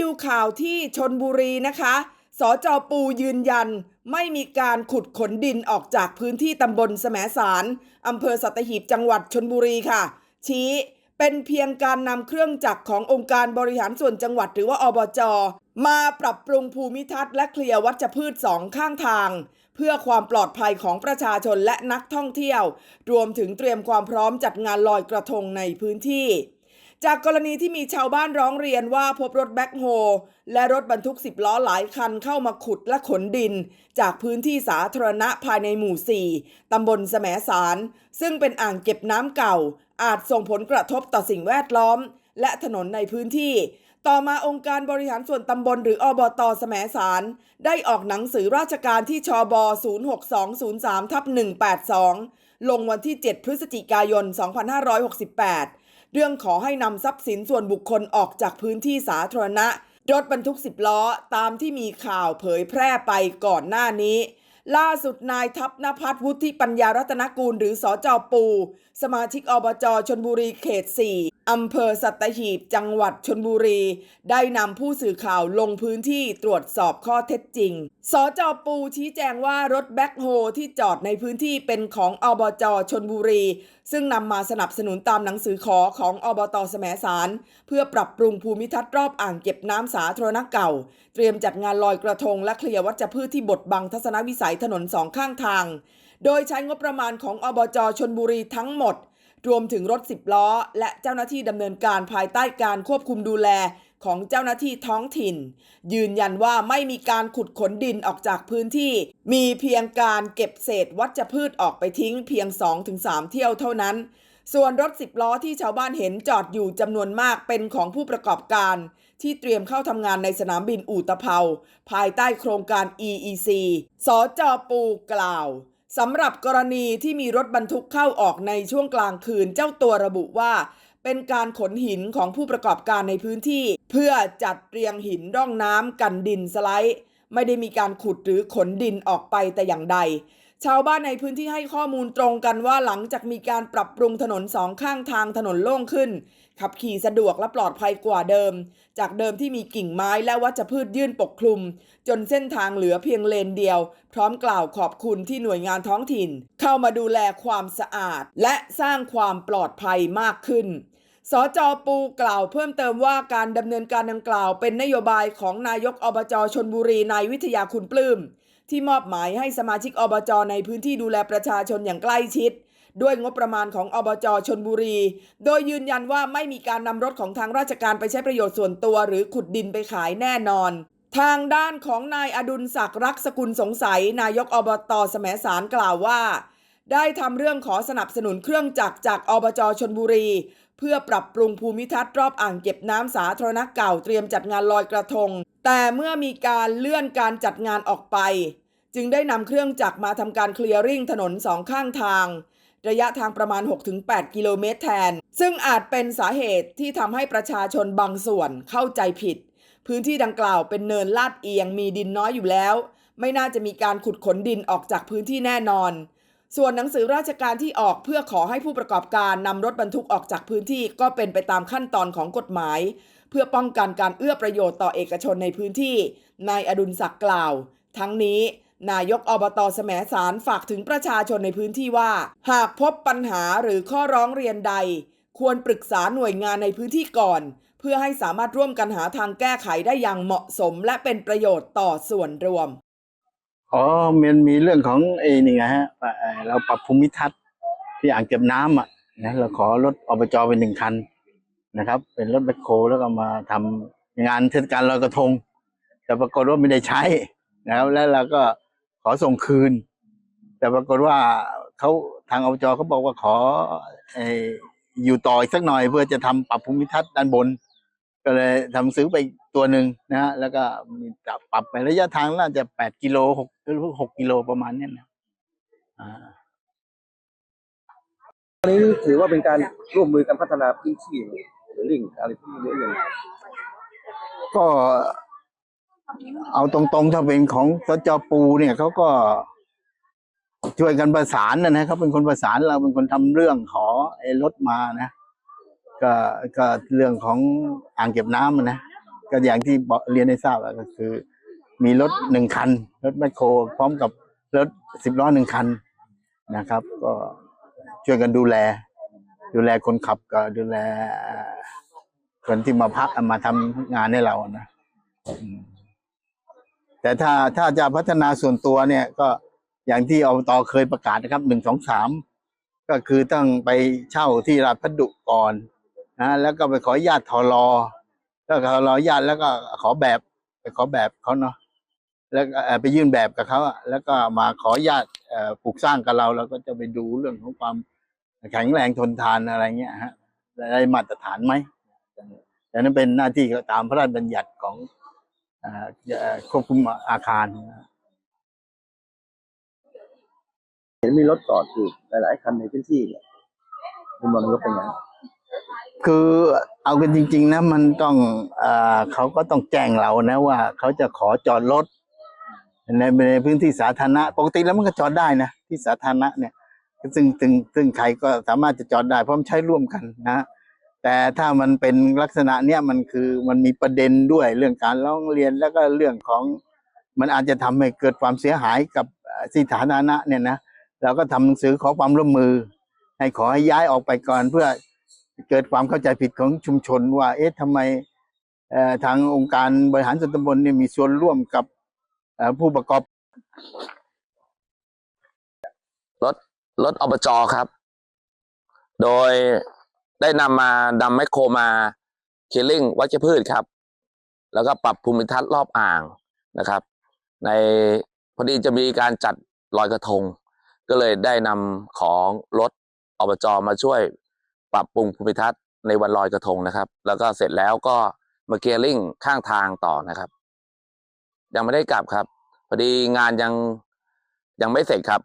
ดูข่าวที่ชนบุรีนะคะ สจปูยืนยัน ไม่มีการขุดขนดินออกจากพื้นที่ตำบลแสมสารอำเภอสัตหีบจังหวัดชนบุรีค่ะ ชี้เป็นเพียงการนำเครื่องจักรขององค์การบริหารส่วนจังหวัดหรือว่าอบจ มาปรับปรุงภูมิทัศน์และเคลียร์วัชพืชสองข้างทาง เพื่อความปลอดภัยของประชาชนและนักท่องเที่ยว รวมถึงเตรียมความพร้อมจัดงานลอยกระทงในพื้นที่ จากกรณีที่มีชาวบ้านร้องเรียนว่าพบรถแบ็คโฮและรถบรรทุก 10 ล้อหลายคันเข้ามาขุดและขนดิน จากพื้นที่สาธารณะภายในหมู่ 4 ตำบลแสมสาร ซึ่งเป็นอ่างเก็บน้ำเก่า อาจส่งผลกระทบต่อสิ่งแวดล้อม และถนนในพื้นที่ ต่อมาองค์การบริหารส่วนตำบลหรืออบตแสมสาร ได้ออกหนังสือราชการที่ชบ 06203ทับ182 ลงวันที่ 7 พฤศจิกายน 2568 เรื่องขอให้นำทรัพย์สินส่วนบุคคลออกจากพื้นที่สาธารณะ รถบรรทุกสิบล้อตามที่มีข่าวเผยแพร่ไปก่อนหน้านี้ ล่าสุดนายทัพนภัทรวุฒิปัญญารัตนกูลหรือสอจอปู สมาชิกอบจชนบุรีเขต4 อำเภอสัตหีบจังหวัดชนบุรี ได้นำผู้สื่อข่าวลงพื้นที่ตรวจสอบข้อเท็จจริง สจปูชี้แจงว่ารถแบ็คโฮที่จอดในพื้นที่เป็นของอบจชนบุรี ซึ่งนำมาสนับสนุนตามหนังสือขอของอบตแสมสาร เพื่อปรับปรุงภูมิทัศน์รอบอ่างเก็บน้ำสาธารณะเก่า เตรียมจัดงานลอยกระทงและเคลียร์วัชพืชที่บดบังทัศนวิสัยถนนสองข้างทาง โดยใช้งบประมาณของอบจชนบุรีทั้งหมด รวมถึงรถ10ล้อ และเจ้าหน้าที่ดำเนินการภายใต้การควบคุมดูแลของเจ้าหน้าที่ท้องถิ่น ยืนยันว่าไม่มีการขุดขนดินออกจากพื้นที่ มีเพียงการเก็บเศษวัชพืชออกไปทิ้งเพียง 2-3 เที่ยวเท่านั้น ส่วนรถ10ล้อที่ชาวบ้านเห็นจอดอยู่จำนวนมากเป็นของผู้ประกอบการ ที่เตรียมเข้าทำงานในสนามบินอู่ตะเภาภายใต้โครงการ EEC สจปูกล่าว สำหรับกรณีที่มีรถบรรทุกเข้าออกในช่วงกลางคืนเจ้าตัวระบุว่า เป็นการขนหินของผู้ประกอบการในพื้นที่ เพื่อจัดเรียงหินร่องน้ำกันดินสไลด์ไม่ได้มีการขุดหรือขนดินออกไปแต่อย่างใด ชาวบ้านในพื้นที่ให้ข้อมูลตรงกันว่าหลังจากมีการปรับปรุงถนนสองข้างทางถนนโล่งขึ้น ขับขี่สะดวกและปลอดภัยกว่าเดิม จากเดิมที่มีกิ่งไม้และวัชพืชยื่นปกคลุม จนเส้นทางเหลือเพียงเลนเดียว พร้อมกล่าวขอบคุณที่หน่วยงานท้องถิ่น เข้ามาดูแลความสะอาด และสร้างความปลอดภัยมากขึ้นสจปูกล่าวเพิ่มเติมว่าการดำเนินการดังกล่าว เป็นนโยบายของนายกอบจชนบุรีนายวิทยาคุณปลื้มที่มอบหมายให้สมาชิกอบจในพื้นที่ดูแลประชาชนอย่างใกล้ชิด ด้วยงบประมาณของอบจชนบุรี โดยยืนยันว่าไม่มีการนำรถของทางราชการไปใช้ประโยชน์ส่วนตัว หรือขุดดินไปขายแน่นอนทางด้านของนายอดุลศักดิ์รักสกุลสงสัย นายกอบตแสมสารกล่าวว่า ได้ทำเรื่องขอสนับสนุนเครื่องจักรจากอบจชนบุรี เพื่อปรับปรุงภูมิทัศน์รอบอ่างเก็บน้ำสาธารณะเก่าเตรียมจัดงานลอยกระทง แต่เมื่อมีการเลื่อนการจัดงานออกไป จึงได้นำเครื่องจักรมาทำการเคลียร์ริ่งถนนสองข้างทาง ระยะทางประมาณ 6-8 กิโลเมตรแทน ซึ่งอาจเป็นสาเหตุที่ทำให้ประชาชนบางส่วนเข้าใจผิด พื้นที่ดังกล่าวเป็นเนินลาดเอียงมีดินน้อยอยู่แล้ว ไม่น่าจะมีการขุดขนดินออกจากพื้นที่แน่นอน ส่วนหนังสือราชการที่ออกเพื่อขอให้ผู้ประกอบการนำรถบรรทุกออกจากพื้นที่ก็เป็นไปตามขั้นตอนของกฎหมาย เพื่อป้องกันการเอื้อประโยชน์ต่อเอกชนในพื้นที่นายอดุลศักดิ์กล่าว ทั้งนี้ นายกอบตแสมสารฝากถึงประชาชนในพื้นที่ว่า หากพบปัญหาหรือข้อร้องเรียนใด ควรปรึกษาหน่วยงานในพื้นที่ก่อน เพื่อให้สามารถร่วมกันหาทางแก้ไขได้อย่างเหมาะสม และเป็นประโยชน์ต่อส่วนรวม อ๋อมันมีเรื่องของไอ้นี่ไงฮะเราปรับภูมิทัศน์ที่อ่างเก็บน้ำอะนะเราขอรถอบจเป็นหนึ่งคันนะครับ เป็นรถแบคโคแล้วก็มาทำงานเทศกาลลอยกระทง แต่ปรากฏว่าไม่ได้ใช้นะครับแล้วเราก็ ขอส่งคืน แต่ปรากฏว่าเขาทางอบจเขาบอกว่าขอไอ้อยู่ต่ออีกสักหน่อย เพื่อจะทำปรับภูมิทัศน์ด้านบน ก็เลยทำซื้อไปตัวหนึ่งนะฮะแล้วก็มีปรับไประยะทางน่าจะแปดกิโลหกหรือหกกิโลประมาณเนี้ยนะอ่าอันนี้ถือว่าเป็นการร่วมมือกันพัฒนาพื้นที่หรือลิงก์อะไรที่เยอะอย่างก็ เอาตรงๆ ถ้าเป็นของสจปูเนี่ยเขาก็ช่วยกันประสานนะนะเขาเป็นคนประสานเราเป็นคนทำเรื่องขอไอ้รถมานะก็ก็เรื่องของอ่างเก็บน้ำนะก็อย่างที่เรียนให้ทราบก็คือ มีรถหนึ่งคัน รถแมคโคร พร้อมกับรถสิบล้อหนึ่งคันนะครับ ก็ช่วยกันดูแล ดูแลคนขับก็ดูแลคนที่มาพักมาทำงานให้เรานะอื แต่ถ้าถ้าจะพัฒนาส่วนตัวเนี่ยก็อย่างที่อบตเคยประกาศนะครับหนึ่งสองสามก็คือต้องไปเช่าที่ราชพัสดุก่อนนะแล้วก็ไปขอญาตทอรอแล้วก็ทอรออญาตแล้วก็ขอแบบไปขอแบบเขาเนาะแล้วไปยื่นแบบกับเขาแล้วก็มาขอญาตเอ่อปลูกสร้างกับเราเราก็จะไปดูเรื่องของความแข็งแรงทนทานอะไรเงี้ยฮะได้มาตรฐานไหมแต่นั้นเป็นหน้าที่ตามพระราชบัญญัติของ ควบคุมอาคาร เห็นมีรถจอดอยู่หลายๆคันในพื้นที่เนี่ยมุมมองนายกเป็นไงคือเอากันจริง ๆ นะ มันต้องเอ่อเขาก็ต้องแจ้งเรานะว่าเขาจะขอจอดรถในในพื้นที่สาธารณะ ปกติแล้วมันก็จอดได้นะที่สาธารณะเนี่ยซึ่งซึ่งซึ่งใครก็สามารถจะจอดได้เพราะมันใช้ร่วมกันนะ แต่ถ้ามันเป็นลักษณะเนี้ยมันคือมันมีประเด็นด้วยเรื่องการร้องเรียนแล้วก็เรื่องของมันอาจจะทำให้เกิดความเสียหายกับเอ่อที่สาธารณะเนี่ยนะเราก็ทำหนังสือขอความร่วมมือ ให้ขอให้ย้ายออกไปก่อนเพื่อเกิดความเข้าใจผิดของชุมชนว่า เอ๊ะทำไมทางองค์การบริหารส่วนตำบลเนี่ยมีส่วนร่วมกับผู้ประกอบรถรถอบจครับ โดย ได้นำมานำแมคโครมาเคลียริ่งวัชพืชครับ แล้วก็ปรับภูมิทัศน์รอบอ่างนะครับ ในพอดีจะมีการจัดลอยกระทง ก็เลยได้นำของรถอบจมาช่วยปรับปรุงภูมิทัศน์ในวันลอยกระทงนะครับ แล้วก็เสร็จแล้วก็มาเคลียริ่งข้างทางต่อนะครับ ยังไม่ได้กลับครับ พอดีงานยังยังไม่เสร็จครับ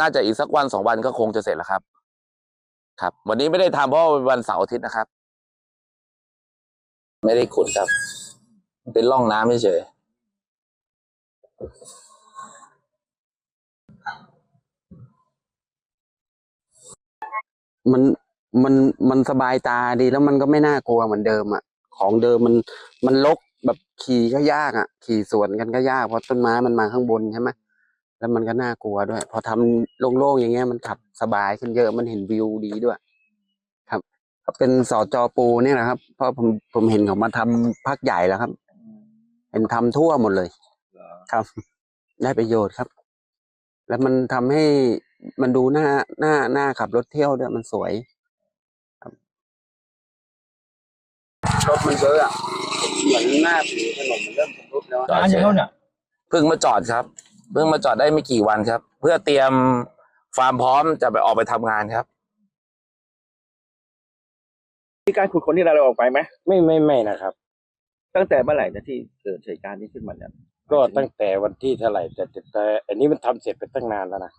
น่าจะอีกสักวันสองวันก็คงจะเสร็จแล้วครับ ครับ วันนี้ไม่ได้ทำเพราะเป็นวันเสาร์อาทิตย์นะครับ ไม่ได้ขุดครับ เป็นร่องน้ำเฉยมันมันมันสบายตาดีแล้วมันก็ไม่น่ากลัวเหมือนเดิมอะ ของเดิมมันมันลกแบบขี่ก็ยากอะ ขี่สวนกันก็ยากเพราะต้นไม้มันมาข้างบนใช่ไหม แล้วมันก็น่ากลัวด้วย พอทำโล่งๆอย่างเงี้ยมันขับสบายขึ้นเยอะมันเห็นวิวดีด้วย ครับก็เป็นสจปูเนี่ยนะครับ เพราะผมผมเห็นเขามาทำพักใหญ่แล้วครับเห็นทำทั่วหมดเลยครับ ได้ประโยชน์ครับ แล้วมันทำให้มันดูหน้าหน้าหน้าขับรถเที่ยวด้วยมันสวยครับรถมันเยอะอะเหมือนหน้าผิวถนนมันเริ่มชำรุดแล้วๆอะจอดเฉยเพิ่งมาจอดครับ เพิ่งมาจอดได้ไม่กี่วันครับ เพื่อเตรียมฟาร์มพร้อมจะไปออกไปทำงานครับ มีการขุดคนที่เราออกไปไหมไม่ไม่ไม่นะครับ ตั้งแต่เมื่อไหร่นะที่เกิดเหตุการณ์นี้ขึ้นมาเนี่ยก็ตั้งแต่วันที่เท่าไหร่แต่แต่แต่อันนี้มันทำเสร็จไปตั้งนานแล้วนะ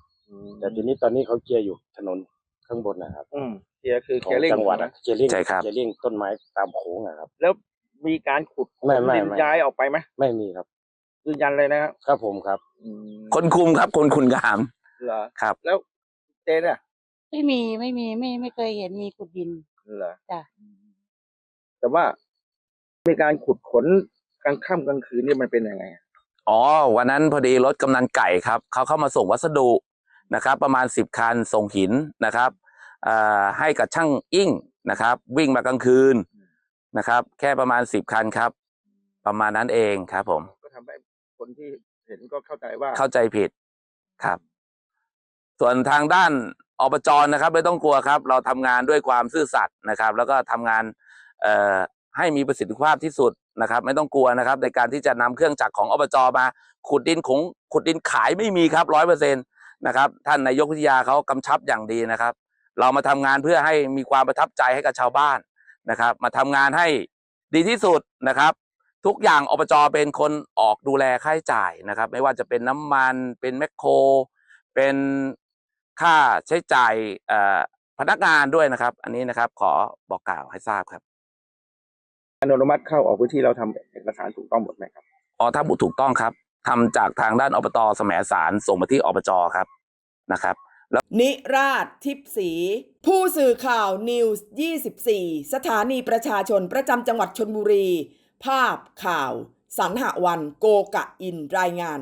แต่ทีนี้ตอนนี้เขาเคลียร์อยู่ถนนข้างบนนะครับอืมเกียร์คือขอเกียงร์เร่งจังหวัดอะเคลียร์ลิงใช่ครับ เคลียร์ลิงต้นไม้ตามโค้งอะครับ แล้วมีการขุดไม่ไม่ดินไม่ย้ายออกไปไหมไม่มีครับ ยืนยันเลยนะครับครับผมครับ อืมคนคุมครับ คนคุณงาม เหรอครับ แล้วเจนอะไม่มีไม่มีไม่ไม่เคยเห็นมีขุดดิน เหรอจ้ะแต่ว่ามีการขุดขนกลางค่ำกลางคืนนี่มันเป็นยังไงอะอ๋อ วันนั้นพอดีรถกำนันไก่ครับเขาเข้ามาส่งวัสดุนะครับ ประมาณสิบคันส่งหินนะครับเอ่อให้กับช่างอิ่งนะครับ วิ่งมากลางคืนนะครับ แค่ประมาณสิบคันครับ ประมาณนั้นเองครับผมก็ทำให้ คนที่เห็นก็เข้าใจว่าเข้าใจผิดครับ ส่วนทางด้านอบจนะครับ ไม่ต้องกลัวครับ เราทำงานด้วยความซื่อสัตย์นะครับ แล้วก็ทำงานเอ่อให้มีประสิทธิภาพที่สุดนะครับ ไม่ต้องกลัวนะครับ ในการที่จะนำเครื่องจักรของอบจมา ขุดดินของขุดดินขายไม่มีครับร้อยเปอร์เซ็นตนะครับ ท่านนายกวิทยาเขากำชับอย่างดีนะครับ เรามาทำงานเพื่อให้มีความประทับใจให้กับชาวบ้านนะครับ มาทำงานให้ดีที่สุดนะครับ ทุกอย่างอบจเป็นคนออกดูแลค่าใช้จ่ายนะครับ ไม่ว่าจะเป็นน้ำมันเป็นแมคโคร เป็นค่าใช้จ่ายเอ่อพนักงานด้วยนะครับ อันนี้นะครับขอบอกกล่าวให้ทราบครับอนุมัติเข้าออกพื้นที่เราทำเอกสารถูกต้องหมดไหมครับอ๋อถ้าบุถูกต้องครับทำจากทางด้านอบตแสมสารส่งมาที่อบจครับนะครับนิราชทิพย์ศรีผู้สื่อข่าวนิวส์24 สถานีประชาชนประจำจังหวัดชนบุรี ภาพข่าว สันหวันโกกะอินรายงาน